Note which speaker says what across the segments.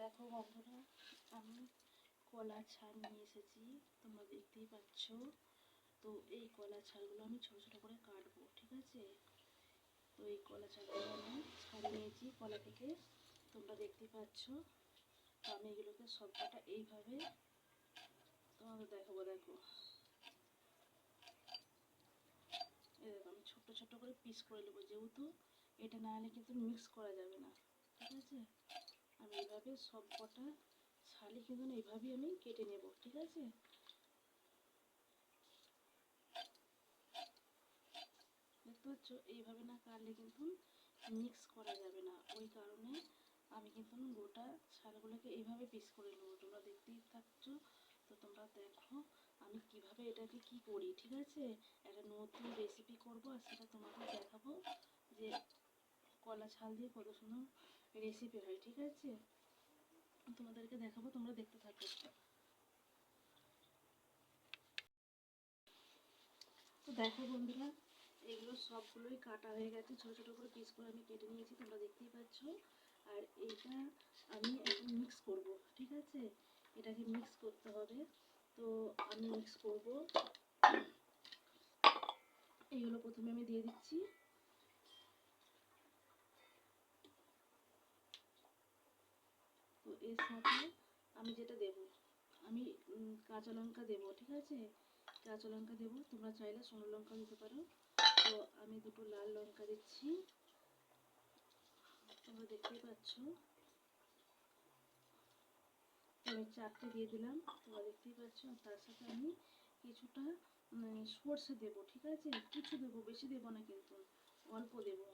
Speaker 1: দেখো বন্ধুরা, আমি কলা ছাড় নিয়ে এসেছি, তোমরা দেখতেই পাচ্ছ। তো এই কলা ছাড়গুলো আমি ছোটো ছোটো করে কাটবো, ঠিক আছে? তো এই কলা ছাড়গুলো আমি ছাড়িয়ে নিয়েছি, কলা থেকে। তোমরা দেখতেই পাচ্ছ, তো আমি এগুলোকে সবকটা এইভাবে তোমাদের দেখাবো, দেখো। দেখো, আমি ছোট্ট ছোট্ট করে পিস করে নেব, যেহেতু এটা না হলে কিন্তু মিক্স করা যাবে না, ঠিক আছে? এইভাবে সব কটা শালি কিন্তু এইভাবেই আমি কেটে নেব, ঠিক আছে? দেখতে পাচ্ছ, এইভাবে না কাটলে কিন্তু মিক্স করা যাবে না। ওই কারণে আমি কিন্তু গোটা শালগুলোকে এইভাবে পিস করে নেব। তোমরা দেখতেই থাকছ, তো তোমরা দেখো আমি কীভাবে এটাকে কি করি, ঠিক আছে? একটা নতুন রেসিপি করব আর সেটা তোমাদের দেখাবো যে কলা ছাল দিয়ে কত সুন্দর রেসিপি হয়, ঠিক আছে? তোমাদেরকে দেখাবো, তোমরা দেখতে থাকো তো দেখো বন্ধুরা, এগুলো সবগুলোই কাটা হয়ে গেছে। ছোটো ছোটো করে পিস করে আমি কেটে নিয়েছি, তোমরা দেখতেই পাচ্ছ। আর এইটা আমি এখন মিক্স করব, ঠিক আছে? এটাকে মিক্স করতে হবে। তো আমি মিক্স করব। এইগুলো প্রথমে আমি দিয়ে দিচ্ছি। এর সাথে আমি যেটা দেব, আমি কাঁচা লঙ্কা দেব, ঠিক আছে? কাঁচা লঙ্কা দেব, তোমরা চাইলে শুকনো লঙ্কা দিতে পারো। তো আমি দুটো লাল লঙ্কা দিচ্ছি। তোমরা দেখতেই পাচ্ছ। আমি চারটে দিয়ে দিলাম, তোমরা দেখতেই পাচ্ছ। তার সাথে আমি কিছুটা সর্ষে দেবো, ঠিক আছে? কিছু দেবো, বেশি দেবো না কিন্তু, অল্প দেবো।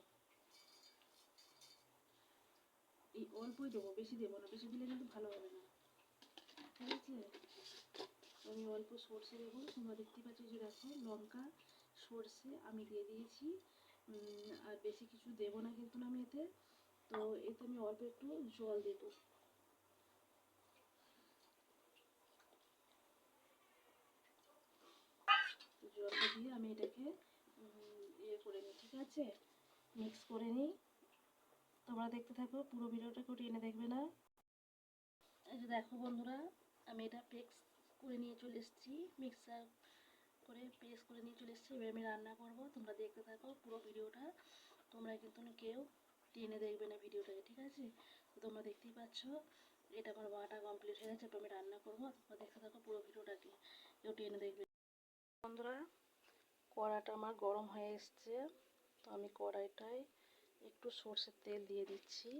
Speaker 1: এই অল্পই দেবো, বেশি দেবো না, বেশি দিলে কিন্তু ভালো হবে না। ঠিক আছে? আমি অল্প সর্ষে দেবো, তোমরা দেখতেই পাচ্ছ যে দেখো, লঙ্কা, সর্ষে আমি দিয়ে দিয়েছি। আর বেশি কিছু দেবো না কিন্তু আমি এতে। তো এতে আমি অল্প একটু জল দেবো। জলটা দিয়ে আমি এটাকে ইয়ে করে নিই, ঠিক আছে? মিক্স করে নিই। তোমরা দেখতে থাকো, পুরো ভিডিওটা কেউ টেনে দেখবে না। এই যে দেখো বন্ধুরা, আমি এটা পেক্স করে নিয়ে চলে এসেছি মিক্সার করে পেস্ট করে নিয়ে চলে এসেছি। এবার আমি রান্না করব, তোমরা দেখতে থাকো পুরো ভিডিওটা। তোমরা কিন্তু কেউ টেনে দেখবে না ভিডিওটাকে, ঠিক আছে? তো তোমরা দেখতেই পাচ্ছ, এটা আমার বাটা কমপ্লিট হয়ে গেছে এবার আমি রান্না করব। তোমরা দেখতে থাকো পুরো ভিডিওটাকে, কেউ টেনে দেখবে বন্ধুরা, কড়াটা আমার গরম হয়ে এসছে, তো আমি কড়াইটায় একটু সর্ষের তেল দিয়ে দিচ্ছি।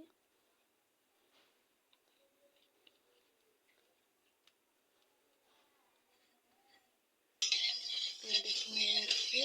Speaker 1: তেলটা একটু নিয়ে নিচ্ছি।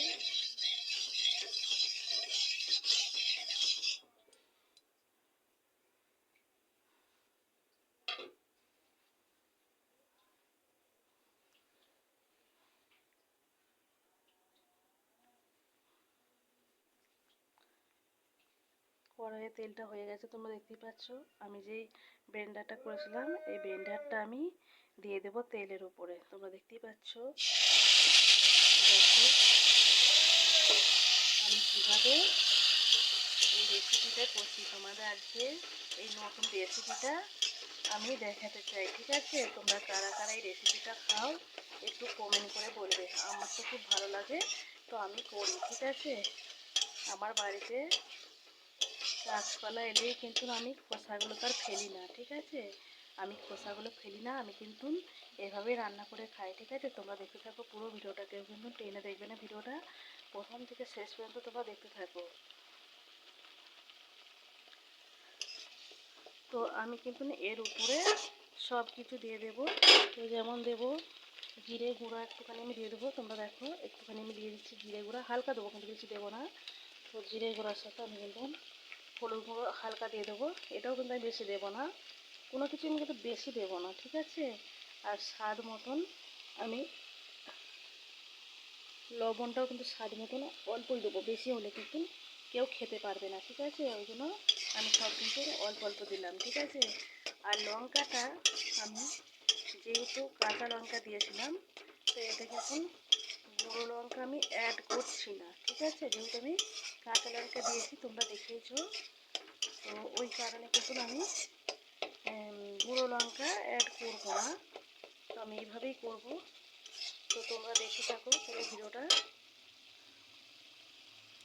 Speaker 1: কড়াইয়ে তেলটা হয়ে গেছে, তোমরা দেখতেই পাচ্ছ। আমি যেই ব্লেন্ডারটা করেছিলাম, এই ব্লেন্ডারটা আমি দিয়ে দেব তেলের উপরে। তোমরা দেখতেই পাচ্ছ। দেখো, আমি কীভাবে এই রেসিপিটা করছি। তোমাদের আজকে এই নতুন রেসিপিটা আমি দেখাতে চাই, ঠিক আছে? তোমরা কারা কারা এই রেসিপিটা খাও, একটু কমেন্ট করে বলবে। আমার তো খুব ভালো লাগে, তো আমি করি, ঠিক আছে? আমার বাড়িতে গাছপালা এলেই কিন্তু আমি খোসাগুলো তো আর ফেলি না, ঠিক আছে? আমি খোসাগুলো ফেলি না, আমি কিন্তু এভাবেই রান্না করে খাই, ঠিক আছে? তোমরা দেখতে থাকো পুরো ভিডিওটা, কেউ কিন্তু টেনে দেখবে না ভিডিওটা। প্রথম থেকে শেষ পর্যন্ত তোমরা দেখতে থাকো। তো আমি কিন্তু এর উপরে সব কিছু দিয়ে দেবো। তো যেমন দেবো জিরে গুঁড়া একটুখানি আমি দিয়ে দেবো, তোমরা দেখো একটুখানি আমি দিয়ে দিচ্ছি জিরে গুঁড়া, হালকা দেবো কিন্তু বেশি দেবো না। তো জিরে গুঁড়ার সাথে আমি কিন্তু হলুদ গুঁড়ো হালকা দিয়ে দেবো। এটাও কিন্তু আমি বেশি দেবো না। কোনো কিছু আমি কিন্তু বেশি দেবো না, ঠিক আছে? আর স্বাদ মতন আমি লবণটাও কিন্তু স্বাদ মতন অল্পই দেবো, বেশি হলে কিন্তু কেউ খেতে পারবে না, ঠিক আছে? ওই জন্য আমি সব কিন্তু অল্প অল্প দিলাম, ঠিক আছে? আর লঙ্কাটা আমি যেহেতু কাঁচা লঙ্কা দিয়েছিলাম, তো এটা কিন্তু গুঁড়ো লঙ্কা আমি অ্যাড করছি না। ঠিক আছে, যেহেতু আমি কাঁচা লঙ্কা দিয়েছি, তোমরা দেখেছ তো ওই কারণে কিন্তু আমি গুঁড়ো লঙ্কা অ্যাড করব না। তো আমি এইভাবেই করব। তো তোমরা দেখে থাকো পুরো ভিডিওটা।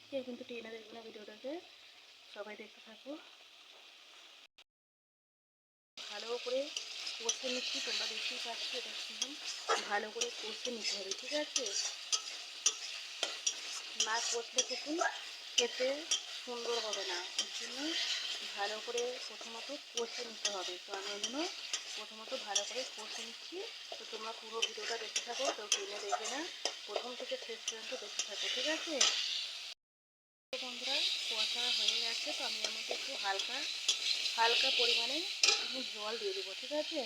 Speaker 1: কেউ কিন্তু টেনে দেখবে না ভিডিওটাকে। সবাই দেখতে থাকো। ভালো করে কষে নিচ্ছি, তোমরা দেখতেই পাচ্ছ, এটা ভালো করে কষে নিতে হবে, ঠিক আছে? না কষলে কিন্তু খেতে সুন্দর হবে না। ওর জন্য ভালো করে প্রথমত কষে নিতে হবে। তো আমি ওই জন্য প্রথমত ভালো করে কষে নিচ্ছি। তো তোমরা পুরো ভিডিওটা দেখতে থাকো, কেউ টেনে দেখবে না। প্রথম থেকে শেষ পর্যন্ত দেখতে থাকো, ঠিক আছে? বন্ধুরা, কষা হয়ে গেছে। তো আমি এর মধ্যে একটু হালকা হালকা পরিমাণে একটু জল দিয়ে দেবো, ঠিক আছে?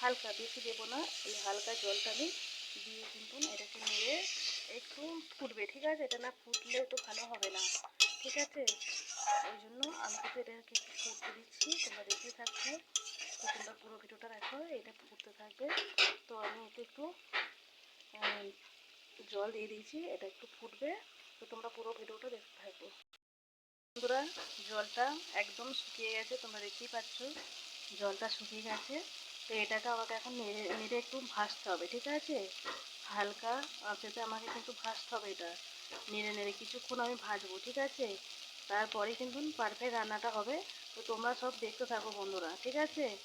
Speaker 1: হালকা, বেশি দেবো না। এই হালকা জলটা আমি দিয়ে কিন্তু এটাকে নেড়ে একটু ফুটবে, ঠিক আছে? এটা না ফুটলে তো ভালো হবে না, ঠিক আছে? ওই জন্য আমি কিন্তু এটাকে একটু ফুটতে দিচ্ছি, তোমরা দেখতেই থাকছো। তো তোমরা পুরো ভিডিওটা রাখো এটা ফুটতে থাকবে। তো আমি এতে একটু জল দিয়ে দিয়েছি, এটা একটু ফুটবে। তো তোমরা পুরো ভিডিওটা দেখতে থাকো। বন্ধুরা, জলটা একদম শুকিয়ে গেছে, তোমরা দেখতেই পাচ্ছ। জলটা শুকিয়ে গেছে। তো এটাকে আমাকে এখন নেড়ে নেড়ে একটু ভাসতে হবে, ঠিক আছে? হালকা আঁচেতে আমাকে কিন্তু ভাজতে হবে এটা। নেড়ে নেড়ে কিছুক্ষণ আমি ভাজবো, ঠিক আছে? তারপরে কিন্তু পারফেক্ট রান্নাটা হবে। তো তোমরা সব দেখতে থাকো বন্ধুরা, ঠিক আছে?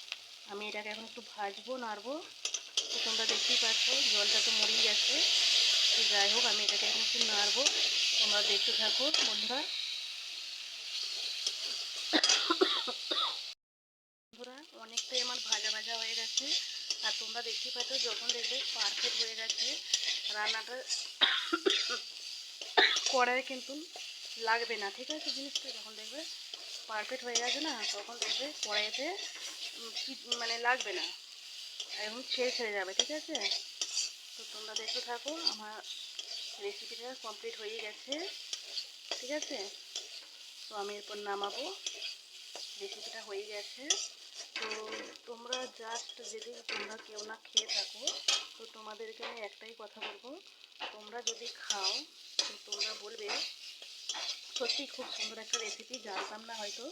Speaker 1: আমি এটাকে এখন একটু ভাজবো, নাড়বো। তো তোমরা দেখতেই পাচ্ছ, জলটা তো মরেই গেছে। তো যাই হোক, আমি এটাকে এখন একটু নাড়বো। তোমরা দেখতে থাকো বন্ধুরা। বন্ধুরা, অনেকটাই আমার ভাজা ভাজা হয়ে গেছে। আর তোমরা দেখতেই পাচ্ছ যখন দেখবে পারফেক্ট হয়ে গেছে। রান্নাটা কড়াই কিন্তু লাগবে না, ঠিক আছে? জিনিসটা যখন দেখবে পারফেক্ট হয়ে গেছে না, তখন দেখবে কড়াইতে মানে লাগবে না। এখন ছেড়ে ছেড়ে যাবে, ঠিক আছে? তো তোমরা দেখতে থাকো, আমার রেসিপিটা কমপ্লিট হয়ে গেছে, ঠিক আছে? তো আমি এরপর নামাবো। রেসিপিটা হয়ে গেছে। তো তোমরা জাস্ট যদি তোমরা কেউ না খেয়ে থাকো, তো তোমাদেরকে আমি একটাই কথা বলব। তোমরা যদি খাও, তো তোমরা বলবে, সত্যি খুব সুন্দর একটা রেসিপি জানতাম না হয়তো।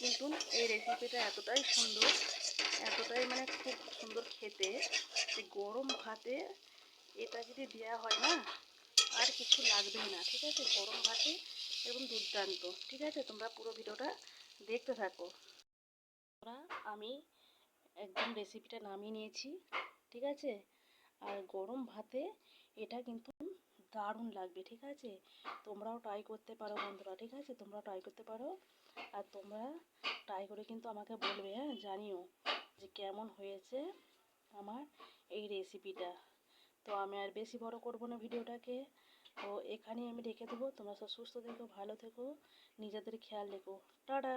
Speaker 1: কিন্তু এই রেসিপিটা এতটাই সুন্দর, এতটাই মানে খুব সুন্দর খেতে, যে গরম ভাতে এটা যদি দেওয়া হয় না, আর কিছু লাগবেই না, ঠিক আছে? গরম ভাতে এবং দুর্দান্ত। ঠিক আছে? তোমরা পুরো ভিডিওটা দেখতে থাকো। তোমরা, আমি একদম রেসিপিটা নামিয়ে নিয়েছি। ঠিক আছে? আর গরম ভাতে এটা কিন্তু দারুণ লাগবে। ঠিক আছে? তোমরাও ট্রাই করতে পারো বন্ধুরা। ঠিক আছে? তোমরা ট্রাই করতে পারো। আর তোমরা ট্রাই করে কিন্তু আমাকে বলবে হ্যাঁ? জানিও যে কেমন হয়েছে আমার এই রেসিপিটা তো আমি আর বেশি বড় করব না ভিডিওটাকে। তো এখানেই আমি রেখে দেবো। তোমরা সব সুস্থ থেকো, ভালো থেকো, নিজেদের খেয়াল রেখো। টাটা!